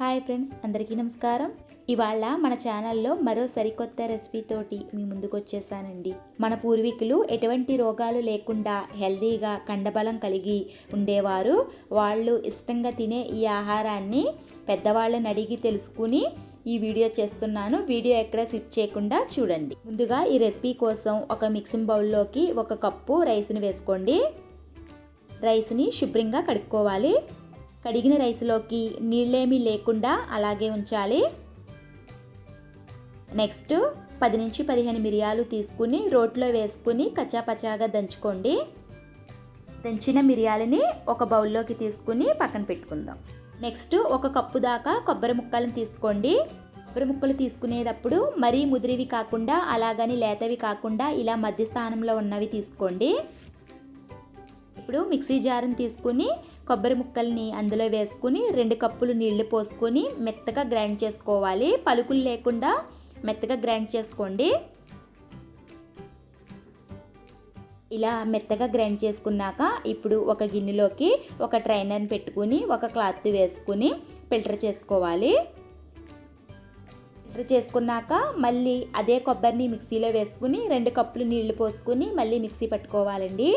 Hi friends అందరికీ నమస్కారం. ఇవాళ మన ఛానల్లో మరో సరికొత్త రెసిపీతోటి మీ ముందుకు వచ్చేసానండి. మన పూర్వీకులు ఎటువంటి రోగాలు లేకుండా హెల్దీగా కండబలం కలిగి ఉండేవారు. వాళ్ళు ఇష్టంగా తినే ఈ ఆహారాన్ని పెద్దవాళ్ళని అడిగి తెలుసుకుని ఈ వీడియో చేస్తున్నాను. వీడియో ఎక్కడ క్లిప్ చేయకుండా చూడండి. ముందుగా ఈ రెసిపీ కోసం ఒక మిక్సింగ్ బౌల్లోకి ఒక కప్పు రైస్ని వేసుకోండి. రైస్ని శుభ్రంగా కడుక్కోవాలి. కడిగిన రైస్లోకి నీళ్ళేమీ లేకుండా అలాగే ఉంచాలి. నెక్స్ట్ పది నుంచి పదిహేను మిరియాలు తీసుకుని రోట్లో వేసుకుని కచ్చాపచాగా దంచుకోండి. దంచిన మిరియాలని ఒక బౌల్లోకి తీసుకుని పక్కన పెట్టుకుందాం. నెక్స్ట్ ఒక కప్పు దాకా కొబ్బరి ముక్కలను తీసుకోండి. కొబ్బరి ముక్కలు తీసుకునేటప్పుడు మరీ ముదిరివి కాకుండా అలాగని లేతవి కాకుండా ఇలా మధ్య స్థానంలో ఉన్నవి తీసుకోండి. ఇప్పుడు మిక్సీ జార్ని తీసుకుని కొబ్బరి ముక్కల్ని అందులో వేసుకుని రెండు కప్పులు నీళ్ళు పోసుకొని మెత్తగా గ్రైండ్ చేసుకోవాలి. పలుకులు లేకుండా మెత్తగా గ్రైండ్ చేసుకోండి. ఇలా మెత్తగా గ్రైండ్ చేసుకున్నాక ఇప్పుడు ఒక గిన్నెలోకి ఒక ట్రైనర్ని పెట్టుకుని ఒక క్లాత్ వేసుకుని ఫిల్టర్ చేసుకోవాలి. ఫిల్టర్ చేసుకున్నాక మళ్ళీ అదే కొబ్బరిని మిక్సీలో వేసుకుని రెండు కప్పులు నీళ్ళు పోసుకుని మళ్ళీ మిక్సీ పట్టుకోవాలండి.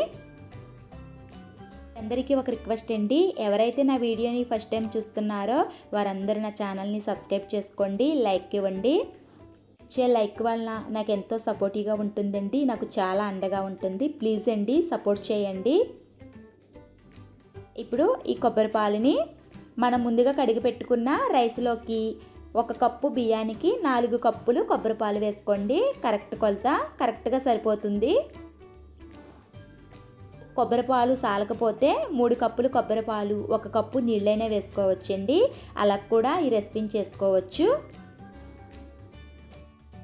అందరికీ ఒక రిక్వెస్ట్ అండి. ఎవరైతే నా వీడియోని ఫస్ట్ టైం చూస్తున్నారో వారందరూ నా ఛానల్ని సబ్స్క్రైబ్ చేసుకోండి లైక్ ఇవ్వండి. ఇచ్చే లైక్ వలన నాకు ఎంతో సపోర్టివ్గా ఉంటుందండి. నాకు చాలా అండగా ఉంటుంది. ప్లీజ్ అండి సపోర్ట్ చేయండి. ఇప్పుడు ఈ కొబ్బరి పాలని మనం ముందుగా కడిగి పెట్టుకున్న రైస్లోకి ఒక కప్పు బియ్యానికి నాలుగు కప్పులు కొబ్బరి పాలు వేసుకోండి. కరెక్ట్ కొలత కరెక్ట్గా సరిపోతుంది. కొబ్బరిపాలు సాలకపోతే మూడు కప్పులు కొబ్బరిపాలు ఒక కప్పు నీళ్ళైనా వేసుకోవచ్చండి. అలా కూడా ఈ రెసిపీని చేసుకోవచ్చు.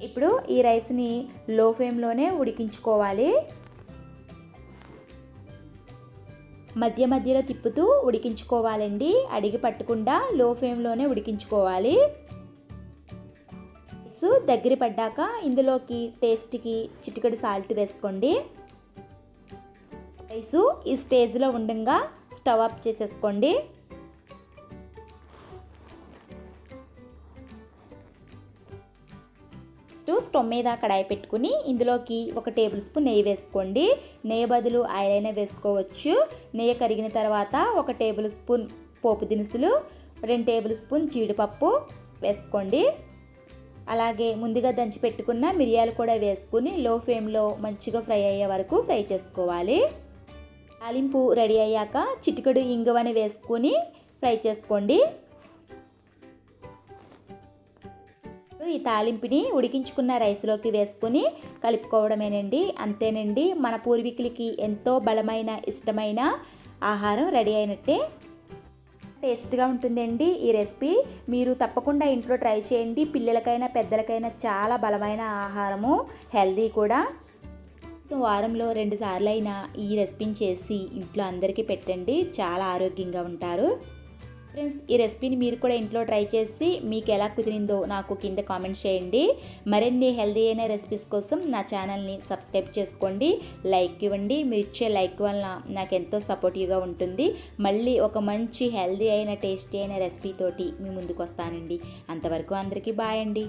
ఇప్పుడు ఈ రైస్ని లో ఫ్లేమ్లోనే ఉడికించుకోవాలి. మధ్య మధ్యలో తిప్పుతూ ఉడికించుకోవాలండి. అడిగి పట్టకుండా లో ఫ్లేమ్లోనే ఉడికించుకోవాలి. రైస్ దగ్గర పడ్డాక ఇందులోకి టేస్ట్కి చిటికడి సాల్ట్ వేసుకోండి. రైసు ఈ స్టేజ్లో ఉండగా స్టవ్ ఆఫ్ చేసేసుకోండి. నెక్స్ట్ స్టవ్ మీద కడాయి పెట్టుకుని ఇందులోకి ఒక టేబుల్ స్పూన్ నెయ్యి వేసుకోండి. నెయ్యి బదులు ఆయిల్ అయినా వేసుకోవచ్చు. నెయ్యి కరిగిన తర్వాత ఒక టేబుల్ స్పూన్ పోపు దినుసులు రెండు టేబుల్ స్పూన్ జీడిపప్పు వేసుకోండి. అలాగే ముందుగా దంచి పెట్టుకున్న మిరియాలు కూడా వేసుకుని లో ఫ్లేమ్లో మంచిగా ఫ్రై అయ్యే వరకు ఫ్రై చేసుకోవాలి. తాలింపు రెడీ అయ్యాక చిటికెడు ఇంగువని వేసుకుని ఫ్రై చేసుకోండి. ఈ తాలింపుని ఉడికించుకున్న రైస్లోకి వేసుకుని కలుపుకోవడమేనండి. అంతేనండి మన పూర్వీకులకి ఎంతో బలమైన ఇష్టమైన ఆహారం రెడీ అయినట్టే. టేస్ట్గా ఉంటుందండి ఈ రెసిపీ. మీరు తప్పకుండా ఇంట్లో ట్రై చేయండి. పిల్లలకైనా పెద్దలకైనా చాలా బలమైన ఆహారము హెల్దీ కూడా. సో వారంలో రెండు సార్లు అయినా ఈ రెసిపీని చేసి ఇంట్లో అందరికీ పెట్టండి. చాలా ఆరోగ్యంగా ఉంటారు. ఫ్రెండ్స్ ఈ రెసిపీని మీరు కూడా ఇంట్లో ట్రై చేసి మీకు ఎలా కుదిరిందో నాకు కింద కామెంట్ చేయండి. మరిన్ని హెల్దీ అయిన రెసిపీస్ కోసం నా ఛానల్ని సబ్స్క్రైబ్ చేసుకోండి. లైక్ ఇవ్వండి. మీరు ఇచ్చే లైక్ వలన నాకు ఎంతో సపోర్టివ్గా ఉంటుంది. మళ్ళీ ఒక మంచి హెల్దీ అయిన టేస్టీ అయిన రెసిపీతోటి మీ ముందుకు వస్తానండి. అంతవరకు అందరికీ బాయ్ అండి.